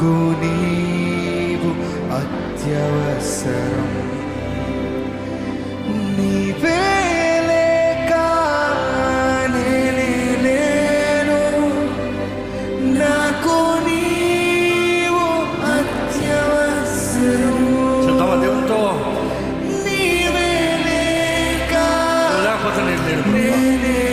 నాకు నీవు అత్యవసరం. నీవే లేక నేనే